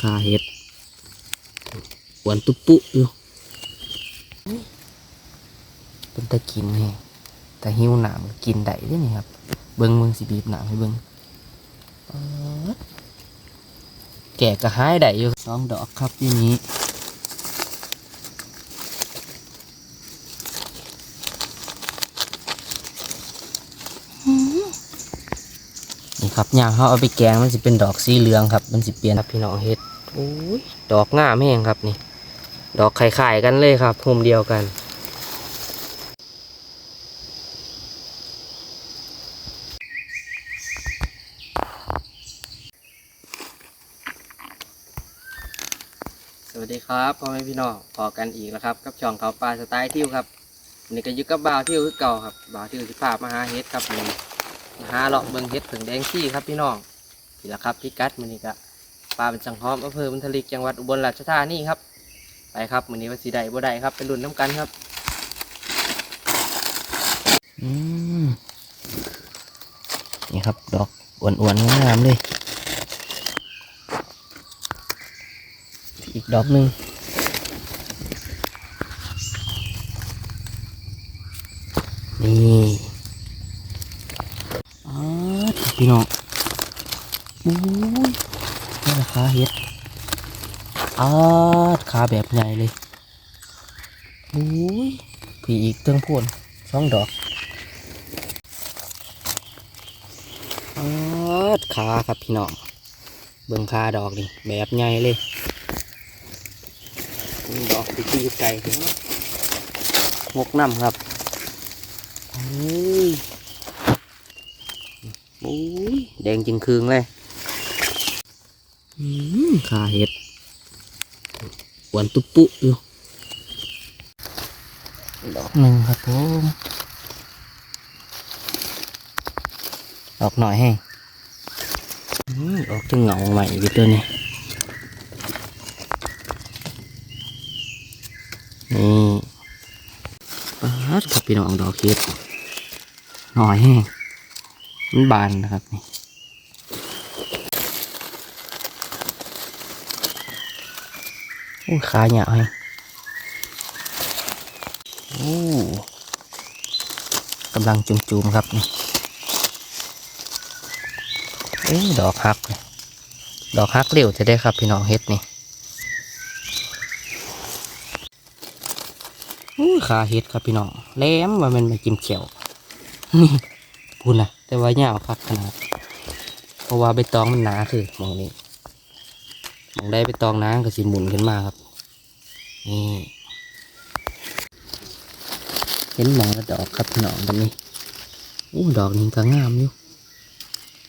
ขาเห็ดหวานตุปปุอยู่เป็นตะกินไงแต่หิวหนามกินได้ด้วยนี่ครับ เบิ้งเบิ้งสีบีบหนามให้เบิ้งแก่ก็หายได้อยู่สองดอกครับที่นี้ ครับย่างเขาเอาไปแกงมันสิเป็นดอกสีเหลืองครับ มันสิเปลี่ยนครับพี่น้องเฮ็ดโอ้ยดอกงามแห้งครับนี่ ดอกไข่ๆกันเลยครับโฮมเดียวกันสวัสดีครับพ่อแม่พี่น้องพอกันอีกแล้วครับกับช่องเขาปลาสไตล์ทิวครับนนี้ก็ยึดกับบ่าวทิวคือเก่าครับบ่าวทิวสิพาพมาหาเฮ็ดครับนนี้มา หาเลาะเบิ่งเฮ็ดผึ่งแดงซี่ครับพี่น้องนี่แหละครับพี่กัดมันนี้ก็ปลาเป็นจังหอมอำเภอบุญทลิกจังหวัดอุบลราชธานีครับไปครับวันนี้ว่าสีใดบ่ได้ครับเป็นรุ่นน้ำกันครับนี่ครับดอกอ้วนๆงามๆเลยอีกดอกหนึ่งนี่อ๋อ พี่น้องโอ้ยนี่ราคาเห็ดอาดขาแบบใหญ่เลยโอ้ยพี่อีกเติงพ่นสองดอกอาดขาครับพี่น้องเบิ่งขาดอกนี่แบบใหญ่เลยดอกตีไก่ถึงงกน้ำครับโอ้ย โอ้ยแดงจริงคืงเลยอืมขาเห็ดหวานตุปปุอยู่ดอกหนึ่งครับผมดอกหน่อยให้อืมออกจะเหงาใหม่ไปตัวนี้นี่ปาดครับพี่น้องดอกเห็ดหน่อยแห้ง มันบานนะครับนี่โอ้ขาเหยาให้โอ้กำลังจุ่มๆครับนี่เอ้ยดอกฮัก ดอกฮักเร็วจะได้ครับพี่น้องเฮ็ดนี่อู้ขาเห็ดครับพี่น้องแหลมว่ามันมาจิ้มเขียวนี่พูดนะ แต่ว่าเนี่ยคักขนาดเพราะว่าใบตองมันหนาคือมองนี้มองได้ใบตองหนาก็สิหมุนขึ้นมาครับ นี่เห็นหมองดอกครับพี่น้องตรงนี้อู้ดอกนี้ก็งามอยู่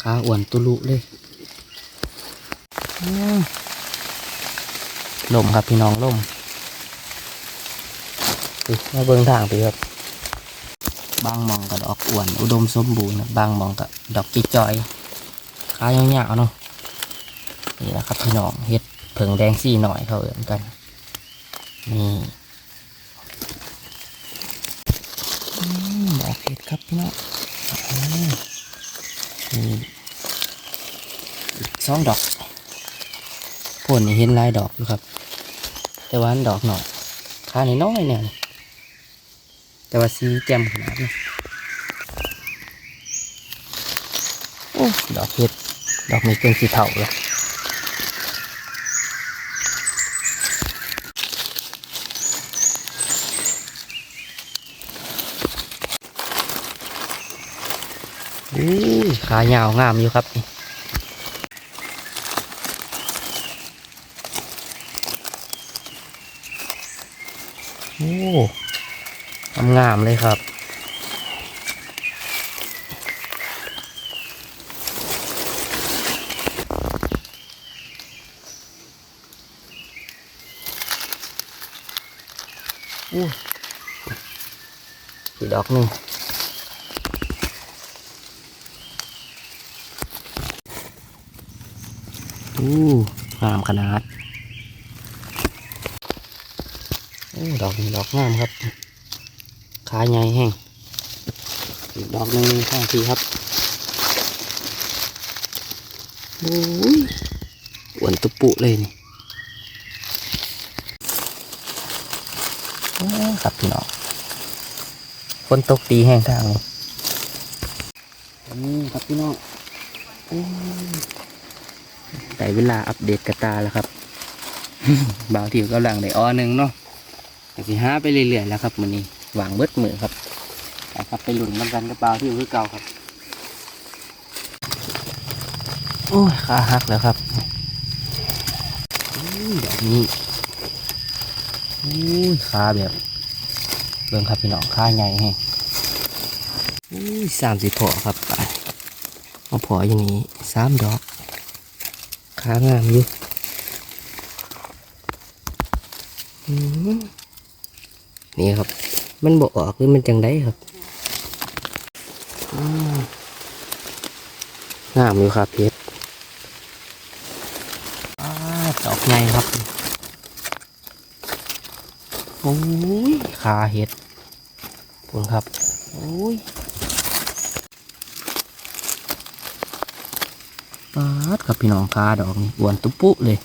ขาอ้วนตุลุเลยลมครับพี่น้องลมมาเบิ่งทางไปครับ บางมองกับดอกอ้วนอุดมสมบูรณ์นะบางมองกับดอกจิจอยขายาวๆเนาะนี่แหละครับพี่น้องเฮ็ดเผิงแดงซี่หน่อยเขาเอื่นกันนี่อืมดอกเห็ดครับพี่น้องนี่สองดอกพวกนี้เห็นลายดอกอยู่ครับ แต่ว่าอันดอกหน่อยขาหน้อยเนี่ย แต่ว่าสีแจ่มขนาดนี้โอ้ดอกเห็ดดอกนี้เป็นสีเทาเลยอู้ยขายาวงามอยู่ครับนี่โอ้ งามๆเลยครับ อู้อีกดอกหนึ่งอู้งามขนาดอู้ดอกนี้ดอกงามครับ ขาใหญ่แห้งอีกดอกหนึ่งข้างทีครับโอ้ยอ้วนตุปุเลยนี่อ้าวครับพี่น้องฝนตกตีแห้งทางเลยนี่ครับพี่น้องอู้ได้เวลาอัปเดตกระตาแล้วครับบ่าวถิวกำลังได้อ้อหนึ่งเนาะแต่สิหาไปเรื่อยๆแล้วครับมันนี้ วางเบิดมือครับไปครับไปหลุนมันกันกับบ่าวถิวคือเก่าครับ โอ้ยขาหักแล้วครับอุ้ยแบบนี้อุ้ยขาแบบเบิ่งครับพี่น้องขาใหญ่แฮงอุ้ยสามสิบพอครับไปมาพออย่างนี้สามดอกขางามอยู่อืมนี่ครับ มันบอกออกหรือมันจังได้ครับอืมงามอยู่ครับเพชรอ่าดอกใหญ่ครับโอ้ยขาเห็ดปุ่นครับโอ้ยปาดครับพี่น้องขาดอกนี่อ้วนตุ๊ปุเลย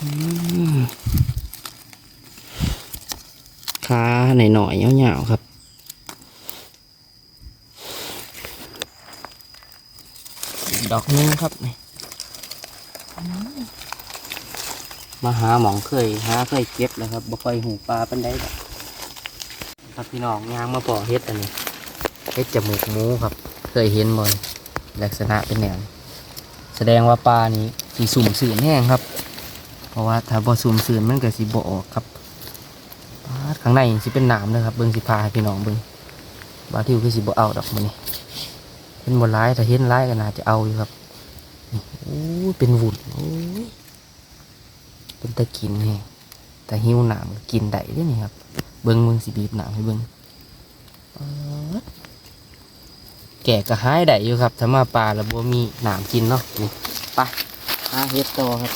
อืมขา หน่อยๆยาวๆครับดอกนึงครับนี่มาหาหมองเคยหาเคยเก็บแล้วครับบ่ค่อยหูปลาเป็นได้ครับพี่น้องยางมาปอเฮ็ดอันนี้เฮ็ดจมูกหมูครับ เคยเห็นบ่อยลักษณะเป็นแนวแสดงว่าปลานี้สีสุ่มสื่นแห้งครับ เพราะว่าถ้าบ่สุ่มสื่นมันก็สิบ่ออกครับ ข้างในสิเป็นหนามเลยครับเบิ่งสิพาให้พี่น้องเบิ่งบางทีคือสิบ่เอาดอกมันนี่เป็นบ่ร้ายถ้าเห็นร้ายก็น่าจะเอาอยู่ครับโอ้ยเป็นวุ่นโอ้ยเป็นตะกินแฮงแต่หิวหนามกินได้ด้วยนี่ครับ เบิ้งเบิ้งสิบีบหนามให้เบิ้งแก่ก็หายได้อยู่ครับถ้ามาปลาแล้วบ่มีหนามกินเนาะนี่ไปหาเฮ็ดต่อครับ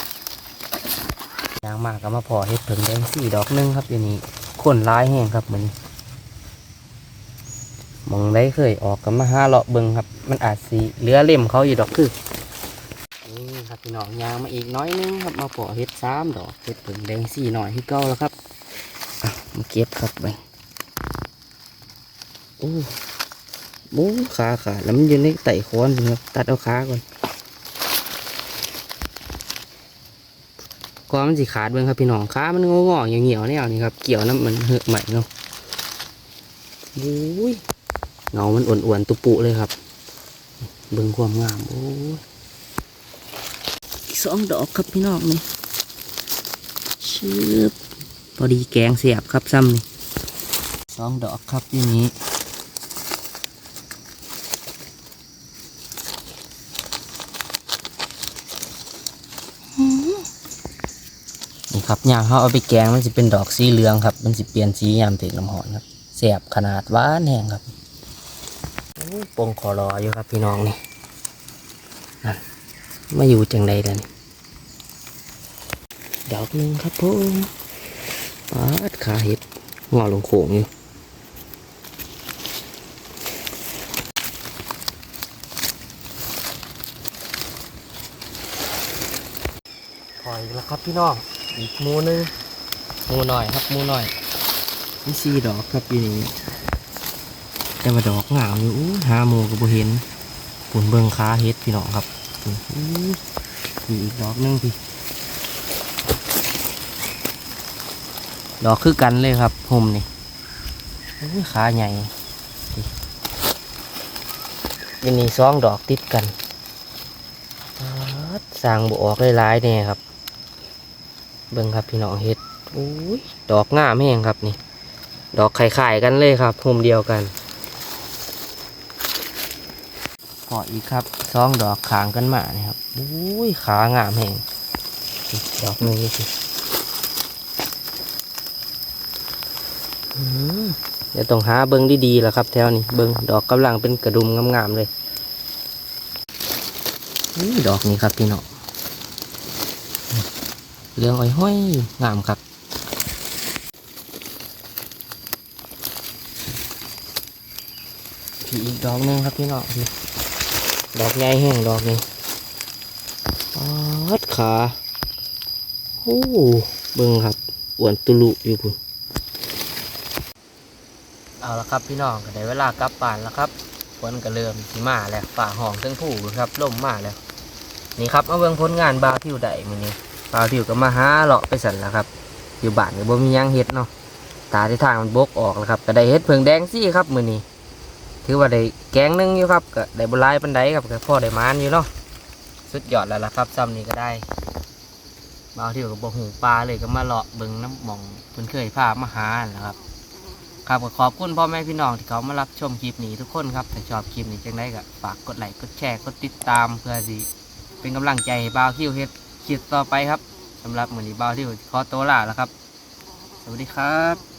ยางมากก็มาพอเฮ็ดเผิงแดงสี่ดอกหนึงครับอยู่นี่ คนร้ายแห้งครับเหมือนมองได้เคยออกก็มาหาเลาะเบิงครับ มันอาจสีเหลือเล่มเขาอยู่ดอกคือนี่ครับพี่น้องยางมาอีกน้อยนึงครับมาปอเห็ดสามดอกเห็ดผึ่งแดงสี่หน่อยที่เก้าแล้วครับมาเก็บครับไปโอ้โอ้ขาขาดแล้วมันอยู่ในไต่ค้อนครับตัดเอาขาก่อน ก้อนมันสิขาดเบิ่งครับพี่น้องขามันงอๆอย่างเหี่ยวๆแนวนี่ครับเกี่ยวน้ำมันเหือะใหม่เนาะโอ้ยเงามันอ้วนๆตุปุเลยครับ เบิ่งความงามโอ้ยสองดอกครับพี่น้องนี่ชืบพอดีแกงเสียบครับซ้ำนี่สองดอกครับที่นี้ ครับยามเขาเอาไปแกงมันจะเป็นดอกสีเหลืองครับ มันจะเปลี่ยนสียามถึงน้ำหอนครับเสียบขนาดหวานแห้งครับโอ้ปงคอรออยู่ครับพี่น้องนี่นั่นมาอยู่จังใดล่ะนี่ดอกหนึ่งครับผมปาดขาเห็ดงอลงโขงอยู่พออีกแล้วครับพี่น้อง อีกหมูหนึงหมูหน่อยครับหมูหน่อยนี่สี่ดอกครับอยู่นี่แต่ว่าดอกงามอยู่อู้หาหมูก็บ่เห็นปุ่นเบิงขาเห็ดพี่น้องครับอู้นี่อีกดอกหนึงพี่ ดอกคือกันเลยครับผมนี่โอ้ยขาใหญ่ยันนี่สองดอกติดกันป๊าดสร้างบออกหลายๆเนี่ยครับ เบิ่งครับพี่น้องเฮ็ดโอ้ยดอกงามแห้งครับนี่ ดอกไข่ๆกันเลยครับผมเดียวกันพออีกครับสองดอกขางกันมาเนี่ยครับโอ้ยขางามแห้งดอกนึงนี่สิเดี๋ยวต้องหาเบิ้งดีๆแหละครับแถวนี้เบิ้งดอกกำลังเป็นกระดุมงามๆเลยอุ้ยดอกนี้ครับพี่น้อง เรื่องอ้อยห้อยงามครับพี่อีกดอกหนึงครับพี่น้องดอกใหญ่แห้งดอกนี้ปัดขาโอ้เบิ่งครับอ้วนตุลุอยู่พุ่นเอาละครับพี่น้องก็ได้เวลากลับบ้านแล้วครับฝนก็เริ่มสิมาแล้วฝ่าห้องเทั้งผู้ครับล่มมาแล้ว นี่ครับมาเบิ่งผลงานบาวทิวได้มื้อนี้ บาวทิวก็มาหาเลาะไปสั่นแล้วครับ อยู่บ้านก็บ่มียังเฮ็ดเนาะตาที่ทางมันบกออกแล้วครับก็ได้เฮ็ดเพิงแดงซี่ครับมือนี้ถือว่าได้แกงนึงอยู่ครับก็ได้บ่หลายปานใดครับก็พอได้มานอยู่เนาะสุดยอดแล้วล่ะครับซ้ำนี้ก็ได้บาวทิวก็บ่หูปลาเลยก็มาเลาะเบิ่งน้ำหม่องเพิ่นเคยพามาหานั่นแหละครับครับก็ขอบคุณพ่อแม่พี่น้องที่เขามารับชมคลิปนี้ทุกคนครับถ้าชอบคลิปนี้จังได้ก็ฝากกดไลค์กดแชร์กดติดตามเพื่อสิเป็นกำลังใจให้บาวทิวเฮ็ด คลิปต่อไปครับสำหรับมือนีเบาวทิวขอตัวลาแล้วครับ สวัสดีครับ